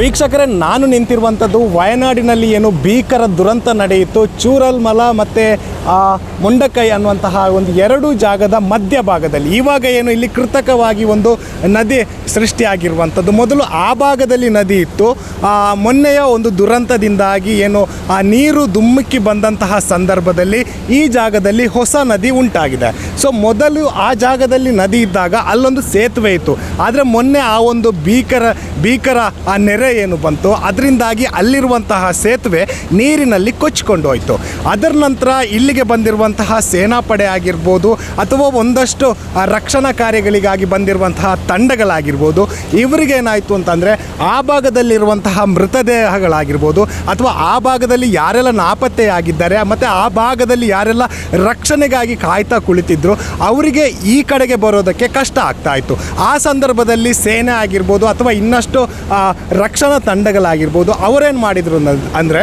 ವೀಕ್ಷಕರೇ, ನಾನು ನಿಂತಿರುವಂಥದ್ದು ವಯನಾಡಿನಲ್ಲಿ ಏನು ಭೀಕರ ದುರಂತ ನಡೆಯಿತು. ಚೂರಲ್ ಮಲ ಮತ್ತು ಮುಂಡಕೈ ಅನ್ನುವಂತಹ ಒಂದು ಎರಡು ಜಾಗದ ಮಧ್ಯಭಾಗದಲ್ಲಿ ಇವಾಗ ಏನು ಇಲ್ಲಿ ಕೃತಕವಾಗಿ ಒಂದು ನದಿ ಸೃಷ್ಟಿಯಾಗಿರುವಂಥದ್ದು. ಮೊದಲು ಆ ಭಾಗದಲ್ಲಿ ನದಿ ಇತ್ತು. ಮೊನ್ನೆಯ ಒಂದು ದುರಂತದಿಂದಾಗಿ ಏನು, ಆ, ನೀರು ದುಮ್ಮುಕ್ಕಿ ಬಂದಂತಹ ಸಂದರ್ಭದಲ್ಲಿ ಈ ಜಾಗದಲ್ಲಿ ಹೊಸ ನದಿ ಉಂಟಾಗಿದೆ. ಸೊ, ಮೊದಲು ಆ ಜಾಗದಲ್ಲಿ ನದಿ ಇದ್ದಾಗ ಅಲ್ಲೊಂದು ಸೇತುವೆ ಇತ್ತು. ಆದರೆ ಮೊನ್ನೆ ಆ ಒಂದು ಭೀಕರ ಭೀಕರ, ಆ ನೆರೆ ಏನು ಬಂತು? ಅದರಿಂದಾಗಿ ಅಲ್ಲಿರುವಂತಹ ಸೇತುವೆ ನೀರಿನಲ್ಲಿ ಕೊಚ್ಚಿಕೊಂಡು ಹೋಯಿತು. ಅದರ ನಂತರ ಇಲ್ಲಿಗೆ ಬಂದಿರುವಂತಹ ಸೇನಾಪಡೆ ಆಗಿರ್ಬೋದು ಅಥವಾ ಒಂದಷ್ಟು ರಕ್ಷಣಾ ಕಾರ್ಯಗಳಿಗಾಗಿ ಬಂದಿರುವಂತಹ ತಂಡಗಳಾಗಿರ್ಬೋದು ಇವರಿಗೆ ಏನಾಯಿತು ಅಂತಂದರೆ ಆ ಭಾಗದಲ್ಲಿರುವಂತಹ ಮೃತದೇಹಗಳಾಗಿರ್ಬೋದು ಅಥವಾ ಆ ಭಾಗದಲ್ಲಿ ಯಾರೆಲ್ಲ ನಾಪತ್ತೆಯಾಗಿದ್ದಾರೆ, ಮತ್ತು ಆ ಭಾಗದಲ್ಲಿ ಯಾರೆಲ್ಲ ರಕ್ಷಣೆಗಾಗಿ ಕಾಯ್ತಾ ಕುಳಿತಿದ್ರು, ಅವರಿಗೆ ಈ ಕಡೆಗೆ ಬರೋದಕ್ಕೆ ಕಷ್ಟ ಆಗ್ತಾ ಇತ್ತು. ಆ ಸಂದರ್ಭದಲ್ಲಿ ಸೇನೆ ಆಗಿರ್ಬೋದು ಅಥವಾ ಇನ್ನಷ್ಟು ರಕ್ಷಣಾ ತಂಡಗಳಾಗಿರ್ಬೋದು ಅವರೇನು ಮಾಡಿದರು ಅಂದರೆ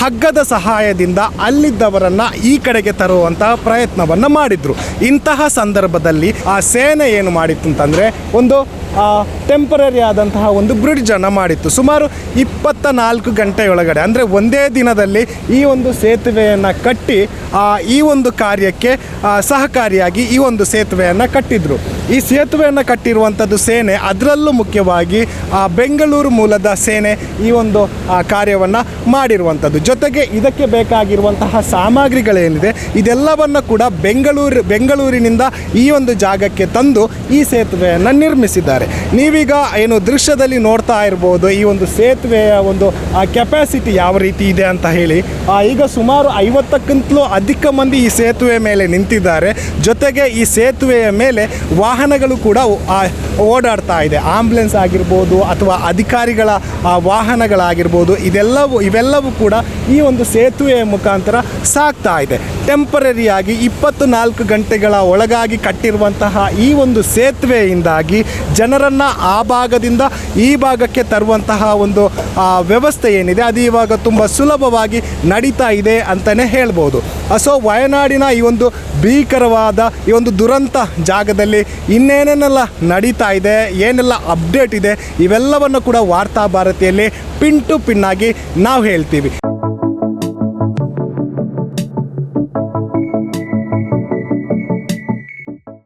ಹಗ್ಗದ ಸಹಾಯದಿಂದ ಅಲ್ಲಿದ್ದವರನ್ನು ಈ ಕಡೆಗೆ ತರುವಂತಹ ಪ್ರಯತ್ನವನ್ನು ಮಾಡಿದರು. ಇಂತಹ ಸಂದರ್ಭದಲ್ಲಿ ಆ ಸೇನೆ ಏನು ಮಾಡಿತ್ತು ಅಂತಂದರೆ, ಒಂದು ಟೆಂಪರರಿ ಆದಂತಹ ಒಂದು ಬ್ರಿಡ್ಜನ್ನು ಮಾಡಿತ್ತು. ಸುಮಾರು ಇಪ್ಪತ್ತ ನಾಲ್ಕು ಗಂಟೆಯೊಳಗಡೆ ಅಂದರೆ ಒಂದೇ ದಿನದಲ್ಲಿ ಈ ಒಂದು ಸೇತುವೆಯನ್ನು ಕಟ್ಟಿ ಈ ಒಂದು ಕಾರ್ಯಕ್ಕೆ ಸಹಕಾರಿಯಾಗಿ ಈ ಒಂದು ಸೇತುವೆಯನ್ನು ಕಟ್ಟಿದ್ರು. ಈ ಸೇತುವೆಯನ್ನು ಕಟ್ಟಿರುವಂಥದ್ದು ಸೇನೆ ಅದರಲ್ಲೂ ಮುಖ್ಯವಾಗಿ ಆ, ಬೆಂಗಳೂರು ಮೂಲದ ಸೇನೆ ಈ ಒಂದು ಕಾರ್ಯವನ್ನು ಮಾಡಿರುವಂಥದ್ದು ಜೊತೆಗೆ ಇದಕ್ಕೆ ಬೇಕಾಗಿರುವಂತಹ ಸಾಮಗ್ರಿಗಳೇನಿದೆ ಇದೆಲ್ಲವನ್ನು ಕೂಡ ಬೆಂಗಳೂರು ಬೆಂಗಳೂರಿನಿಂದ ಈ ಒಂದು ಜಾಗಕ್ಕೆ ತಂದು ಈ ಸೇತುವೆಯನ್ನು ನಿರ್ಮಿಸಿದ್ದಾರೆ. ನೀವೀಗ ಏನು ದೃಶ್ಯದಲ್ಲಿ ನೋಡ್ತಾ ಇರ್ಬೋದು, ಈ ಒಂದು ಸೇತುವೆಯ ಒಂದು ಕೆಪಾಸಿಟಿ ಯಾವ ರೀತಿ ಇದೆ ಅಂತ ಹೇಳಿ ಈಗ ಸುಮಾರು ಐವತ್ತಕ್ಕಿಂತಲೂ ಅಧಿಕ ಮಂದಿ ಈ ಸೇತುವೆ ಮೇಲೆ ನಿಂತಿದ್ದಾರೆ. ಜೊತೆಗೆ ಈ ಸೇತುವೆಯ ಮೇಲೆ ವಾಹನಗಳು ಕೂಡ ಓಡಾಡ್ತಾ ಇದೆ. ಆಂಬ್ಯುಲೆನ್ಸ್ ಆಗಿರ್ಬೋದು ಅಥವಾ ಅಧಿಕಾರಿಗಳ ವಾಹನಗಳಾಗಿರ್ಬೋದು, ಇದೆಲ್ಲವೂ, ಇವೆಲ್ಲವೂ ಕೂಡ ಈ ಒಂದು ಸೇತುವೆಯ ಮುಖಾಂತರ ಸಾಗ್ತಾ ಇದೆ. ಟೆಂಪರರಿಯಾಗಿ ಇಪ್ಪತ್ತು ನಾಲ್ಕು ಗಂಟೆಗಳ ಒಳಗಾಗಿ ಕಟ್ಟಿರುವಂತಹ ಈ ಒಂದು ಸೇತುವೆಯಿಂದಾಗಿ ಜನರನ್ನು ಆ ಭಾಗದಿಂದ ಈ ಭಾಗಕ್ಕೆ ತರುವಂತಹ ಒಂದು ವ್ಯವಸ್ಥೆ ಏನಿದೆ, ಅದು ಇವಾಗ ತುಂಬ ಸುಲಭವಾಗಿ ನಡೀತಾ ಇದೆ ಅಂತಲೇ ಹೇಳ್ಬೋದು. ಸೊ ವಯನಾಡಿನ ಈ ಒಂದು ಭೀಕರವಾದ, ಈ ಒಂದು ದುರಂತ ಜಾಗದಲ್ಲಿ ಇನ್ನೇನೇನೆಲ್ಲ ನಡೀತಾ ಇದೆ, ಏನೆಲ್ಲ ಅಪ್ಡೇಟ್ ಇದೆ, ಇವೆಲ್ಲವನ್ನು ಕೂಡ ವಾರ್ತಾ ಭಾರತಿಯಲ್ಲಿ ಪಿನ್ ಟು ಪಿನ್ ಆಗಿ ನಾವು ಹೇಳ್ತೀವಿ.